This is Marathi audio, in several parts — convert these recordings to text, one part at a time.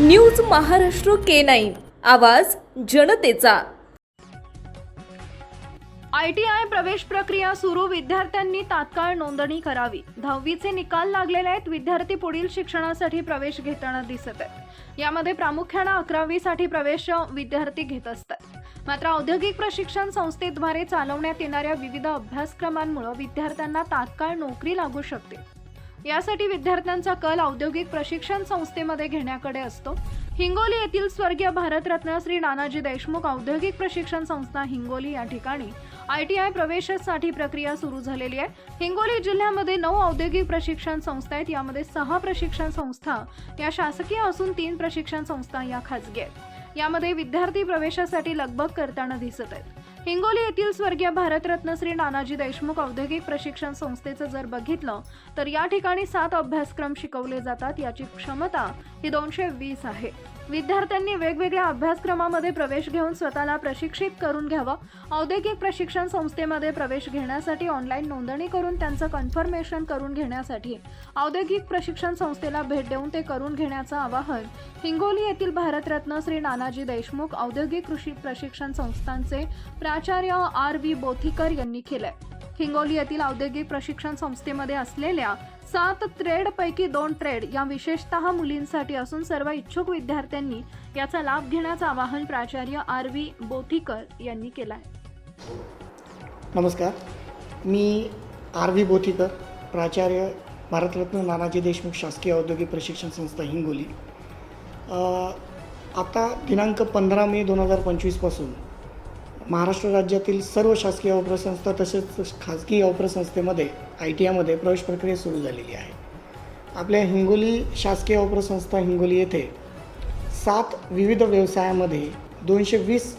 News Maharashtra K nine. आवाज जनतेचा. आयटीआय प्रवेश प्रक्रिया सुरू विद्यार्थ्यांनी तात्काळ नोंदणी करावी. दहावीचे निकाल लागलेले आहेत विद्यार्थी पुढील शिक्षणासाठी प्रवेश घेताना दिसत आहेत. यामध्ये प्रामुख्यानं अकरावीसाठी प्रवेश विद्यार्थी घेत असतात. मात्र औद्योगिक प्रशिक्षण संस्थेद्वारे चालवण्यात येणाऱ्या विविध अभ्यासक्रमांमुळे विद्यार्थ्यांना तात्काळ नोकरी लागू शकते. यासाठी विद्यार्थ्यांचा कल औद्योगिक प्रशिक्षण संस्थेमध्ये घेण्याकडे असतो. हिंगोली येथील स्वर्गीय भारतरत्न श्री नानाजी देशमुख औद्योगिक प्रशिक्षण संस्था हिंगोली या ठिकाणी आय टी आय प्रवेशासाठी प्रक्रिया सुरू झालेली आहे. हिंगोली जिल्ह्यामध्ये नऊ औद्योगिक प्रशिक्षण संस्था आहेत. यामध्ये सहा प्रशिक्षण संस्था या शासकीय असून तीन प्रशिक्षण संस्था या खाजगी आहेत. यामध्ये विद्यार्थी प्रवेशासाठी लगबग करताना दिसत आहेत. हिंगोली येथील स्वर्गीय भारतरत्न श्री नानाजी देशमुख औद्योगिक प्रशिक्षण संस्थेचं जर बघितलं तर या ठिकाणी सात अभ्यासक्रम शिकवले जातात. याची क्षमता ही दोनशे वीस आहे. विद्यार्थ्यांनी वेगवेगळ्या अभ्यासक्रमामध्ये प्रवेश घेऊन स्वतःला प्रशिक्षित करून घ्यावं. औद्योगिक प्रशिक्षण संस्थेमध्ये प्रवेश घेण्यासाठी ऑनलाईन नोंदणी करून त्यांचं कन्फर्मेशन करून घेण्यासाठी. औद्योगिक प्रशिक्षण संस्थेला भेट देऊन ते करून घेण्याचं आवाहन. हिंगोली येथील भारतरत्न श्री नानाजी देशमुख औद्योगिक कृषी प्रशिक्षण संस्थांचे प्राचार्य आर व्ही बोथीकर यांनी केलंय. हिंगोली येथील औद्योगिक प्रशिक्षण संस्थेमध्ये असलेल्या सात ट्रेडपैकी दोन ट्रेड या विशेषतः मुलींसाठी असून सर्व इच्छुक विद्यार्थ्यांनी याचा लाभ घेण्याचं आवाहन प्राचार्य आर व्ही बोथीकर यांनी केलं आहे नमस्कार. मी आर व्ही बोथीकर प्राचार्य भारतरत्न नानाजी देशमुख शासकीय औद्योगिक प्रशिक्षण संस्था हिंगोली. आता दिनांक पंधरा मे दोन हजार पंचवीसपासून महाराष्ट्र राज्यातील सर्व शासकीय अवप्रसंस्था तसेच खाजगी अवप्रसंस्थेमध्ये आय टी आयमध्ये प्रवेश प्रक्रिया सुरू झालेली आहे. आपल्या हिंगोली शासकीय अवप्रसंस्था हिंगोली येथे सात विविध व्यवसायामध्ये दोनशे वीस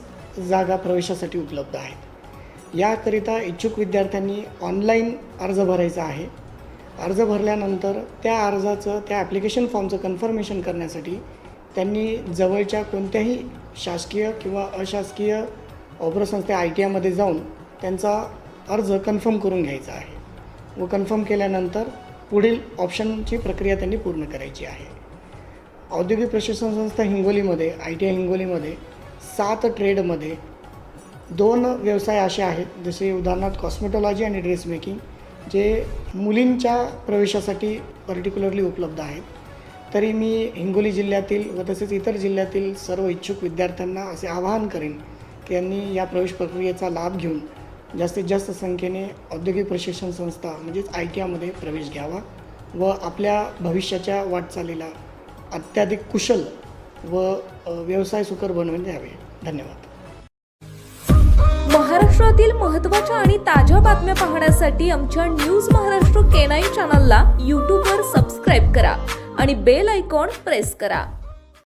जागा प्रवेशासाठी उपलब्ध आहेत. याकरिता इच्छुक विद्यार्थ्यांनी ऑनलाईन अर्ज भरायचा आहे. अर्ज भरल्यानंतर त्या अर्जाचं त्या ॲप्लिकेशन फॉर्मचं कन्फर्मेशन करण्यासाठी त्यांनी जवळच्या कोणत्याही शासकीय किंवा अशासकीय ऑपरसंस्थे आय टी आयमध्ये जाऊन त्यांचा अर्ज कन्फर्म करून घ्यायचा आहे. व कन्फर्म केल्यानंतर पुढील ऑप्शनची प्रक्रिया त्यांनी पूर्ण करायची आहे. औद्योगिक प्रशिक्षण संस्था हिंगोलीमध्ये आय टी आय हिंगोलीमध्ये सात ट्रेडमध्ये दोन व्यवसाय असे आहेत. जसे उदाहरणार्थ कॉस्मेटॉलॉजी आणि ड्रेस मेकिंग जे मुलींच्या प्रवेशासाठी पर्टिक्युलरली उपलब्ध आहेत. तरी मी हिंगोली जिल्ह्यातील व तसेच इतर जिल्ह्यातील सर्व इच्छुक विद्यार्थ्यांना असे आवाहन करेन त्यांनी यांनी या प्रवेश प्रक्रियेचा लाभ घेऊन जास्तीत जास्त संख्येने औद्योगिक प्रशिक्षण संस्था म्हणजेच आय टी आयमध्ये प्रवेश घ्यावा व आपल्या भविष्याच्या वाटचालीला अत्याधिक कुशल व व्यवसाय सुकर बनवून द्यावे. धन्यवाद. महाराष्ट्रातील महत्त्वाच्या आणि ताज्या बातम्या पाहण्यासाठी आमच्या न्यूज महाराष्ट्र केनाई चॅनलला यूट्यूबवर सबस्क्राईब करा आणि बेल आयकॉन प्रेस करा.